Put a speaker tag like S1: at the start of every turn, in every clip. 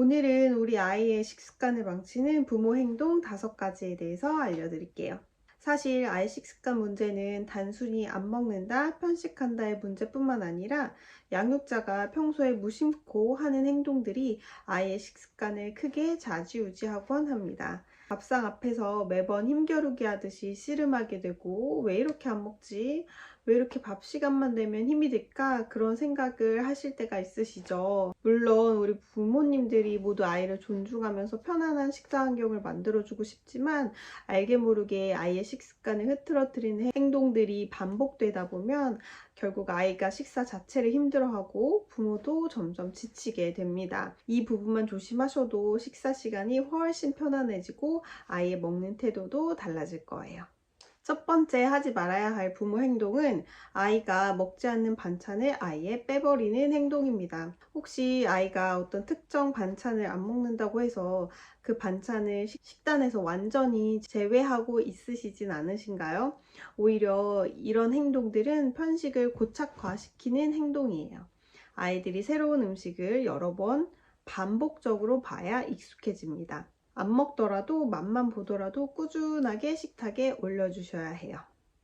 S1: 오늘은 우리 아이의 식습관을 망치는 부모 행동 다섯 가지에 대해서 알려드릴게요. 사실 아이 식습관 문제는 단순히 안 먹는다, 편식한다의 문제뿐만 아니라 양육자가 평소에 무심코 하는 행동들이 아이의 식습관을 크게 좌지우지하곤 합니다. 밥상 앞에서 매번 힘겨루기 하듯이 씨름하게 되고 왜 이렇게 안 먹지? 왜 이렇게 밥 시간만 되면 힘이 들까? 그런 생각을 하실 때가 있으시죠. 물론 우리 부모님들이 모두 아이를 존중하면서 편안한 식사 환경을 만들어주고 싶지만 알게 모르게 아이의 식습관을 흐트러뜨리는 행동들이 반복되다 보면 결국 아이가 식사 자체를 힘들어하고 부모도 점점 지치게 됩니다. 이 부분만 조심하셔도 식사 시간이 훨씬 편안해지고 아이의 먹는 태도도 달라질 거예요. 첫 번째 하지 말아야 할 부모 행동은 아이가 먹지 않는 반찬을 아예 빼버리는 행동입니다. 혹시 아이가 어떤 특정 반찬을 안 먹는다고 해서 그 반찬을 식단에서 완전히 제외하고 있으시진 않으신가요? 오히려 이런 행동들은 편식을 고착화시키는 행동이에요. 아이들이 새로운 음식을 여러 번 반복적으로 봐야 익숙해집니다. 안 먹더라도 맛만 보더라도 꾸준하게 식탁에 올려주셔야 해요.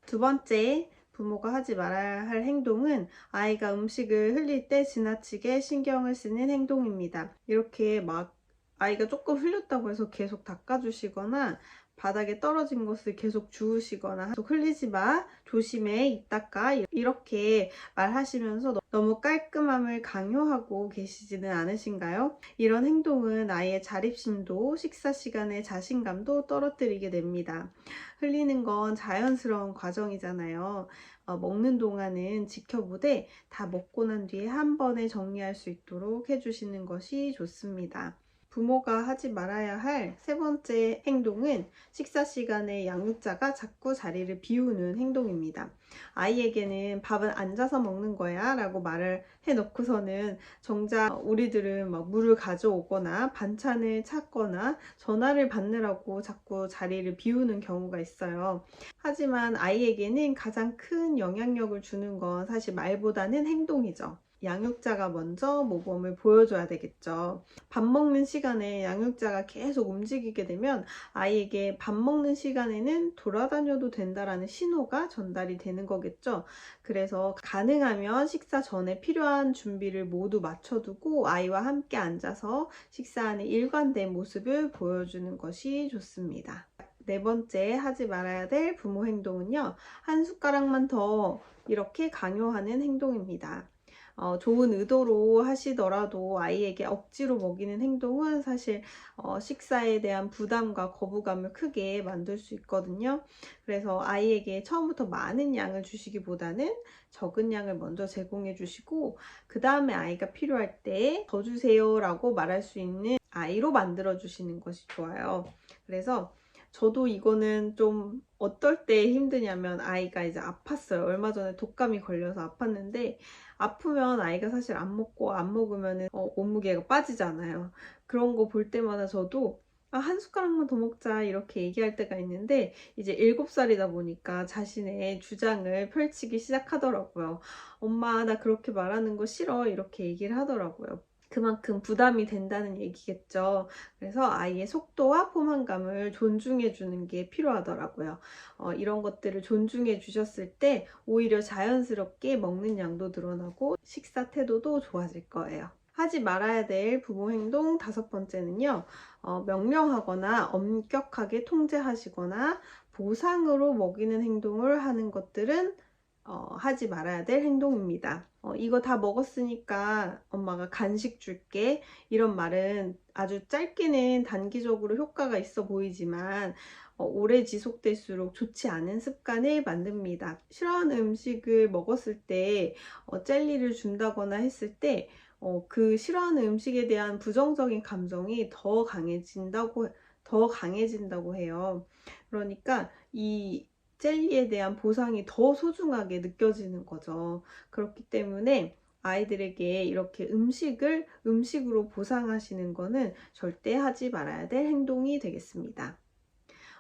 S1: 두 번째, 부모가 하지 말아야 할 행동은 아이가 음식을 흘릴 때 지나치게 신경을 쓰는 행동입니다. 이렇게 막 아이가 조금 흘렸다고 해서 계속 닦아주시거나 바닥에 떨어진 것을 계속 주우시거나 흘리지 마, 조심해, 이따가 이렇게 말하시면서 너무 깔끔함을 강요하고 계시지는 않으신가요? 이런 행동은 아이의 자립심도 식사 시간의 자신감도 떨어뜨리게 됩니다. 흘리는 건 자연스러운 과정이잖아요. 어, 먹는 동안은 지켜보되 다 먹고 난 뒤에 한 번에 정리할 수 있도록 해주시는 것이 좋습니다. 부모가 하지 말아야 할 세 번째 행동은 식사 시간에 양육자가 자꾸 자리를 비우는 행동입니다. 아이에게는 밥은 앉아서 먹는 거야 라고 말을 해놓고서는 정작 우리들은 막 물을 가져오거나 반찬을 찾거나 전화를 받느라고 자꾸 자리를 비우는 경우가 있어요. 하지만 아이에게는 가장 큰 영향력을 주는 건 사실 말보다는 행동이죠. 양육자가 먼저 모범을 보여줘야 되겠죠. 밥 먹는 시간에 양육자가 계속 움직이게 되면 아이에게 밥 먹는 시간에는 돌아다녀도 된다라는 신호가 전달이 되는 거겠죠. 그래서 가능하면 식사 전에 필요한 준비를 모두 맞춰두고 아이와 함께 앉아서 식사하는 일관된 모습을 보여주는 것이 좋습니다. 네 번째 하지 말아야 될 부모 행동은요. 한 숟가락만 더 이렇게 강요하는 행동입니다. 어, 좋은 의도로 하시더라도 아이에게 억지로 먹이는 행동은 사실 어, 식사에 대한 부담과 거부감을 크게 만들 수 있거든요. 그래서 아이에게 처음부터 많은 양을 주시기보다는 적은 양을 먼저 제공해 주시고 그 다음에 아이가 필요할 때 더 주세요 라고 말할 수 있는 아이로 만들어 주시는 것이 좋아요. 그래서 저도 이거는 좀 어떨 때 힘드냐면 아이가 이제 아팠어요. 얼마 전에 독감이 걸려서 아팠는데 아프면 아이가 사실 안 먹고 안 먹으면 어, 몸무게가 빠지잖아요. 그런 거 볼 때마다 저도 아, 한 숟가락만 더 먹자 이렇게 얘기할 때가 있는데 이제 7살이다 보니까 자신의 주장을 펼치기 시작하더라고요. 엄마 나 그렇게 말하는 거 싫어 이렇게 얘기를 하더라고요. 그만큼 부담이 된다는 얘기겠죠. 그래서 아이의 속도와 포만감을 존중해 주는 게 필요하더라고요. 어, 이런 것들을 존중해 주셨을 때 오히려 자연스럽게 먹는 양도 늘어나고 식사 태도도 좋아질 거예요. 하지 말아야 될 부모 행동 다섯 번째는요, 어, 명령하거나 엄격하게 통제하시거나 보상으로 먹이는 행동을 하는 것들은 어, 하지 말아야 될 행동입니다. 어, 이거 다 먹었으니까 엄마가 간식 줄게. 이런 말은 아주 짧게는 단기적으로 효과가 있어 보이지만 어, 오래 지속될수록 좋지 않은 습관을 만듭니다. 싫어하는 음식을 먹었을 때 어, 젤리를 준다거나 했을 때 어, 그 싫어하는 음식에 대한 부정적인 감정이 더 강해진다고 더 강해진다고 해요. 그러니까 이 젤리에 대한 보상이 더 소중하게 느껴지는 거죠. 그렇기 때문에 아이들에게 이렇게 음식을 음식으로 보상하시는 거는 절대 하지 말아야 될 행동이 되겠습니다.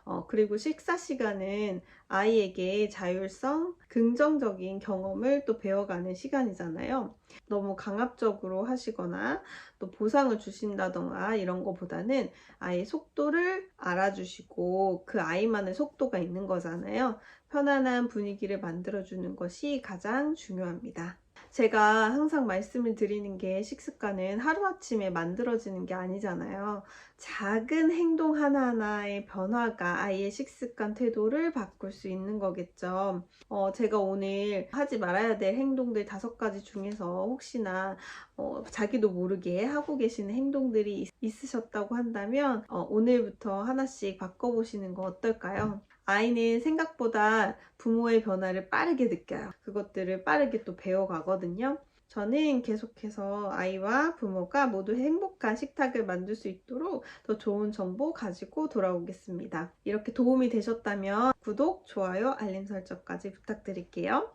S1: 어, 그리고 식사 시간은 아이에게 자율성, 긍정적인 경험을 또 배워가는 시간이잖아요. 너무 강압적으로 하시거나 또 보상을 주신다던가 이런 거보다는 아이의 속도를 알아주시고 그 아이만의 속도가 있는 거잖아요. 편안한 분위기를 만들어주는 것이 가장 중요합니다. 제가 항상 말씀을 드리는 게 식습관은 하루아침에 만들어지는 게 아니잖아요. 작은 행동 하나하나의 변화가 아이의 식습관 태도를 바꿀 수 있는 거겠죠. 어, 제가 오늘 하지 말아야 될 행동들 다섯 가지 중에서 혹시나 어, 자기도 모르게 하고 계시는 행동들이 있- 있으셨다고 한다면 어, 오늘부터 하나씩 바꿔보시는 거 어떨까요? 아이는 생각보다 부모의 변화를 빠르게 느껴요. 그것들을 빠르게 또 배워가거든요. 저는 계속해서 아이와 부모가 모두 행복한 식탁을 만들 수 있도록 더 좋은 정보 가지고 돌아오겠습니다. 이렇게 도움이 되셨다면 구독, 좋아요, 알림 설정까지 부탁드릴게요.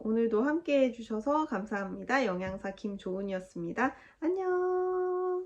S1: 오늘도 함께 해주셔서 감사합니다. 영양사 김조은이었습니다. 안녕!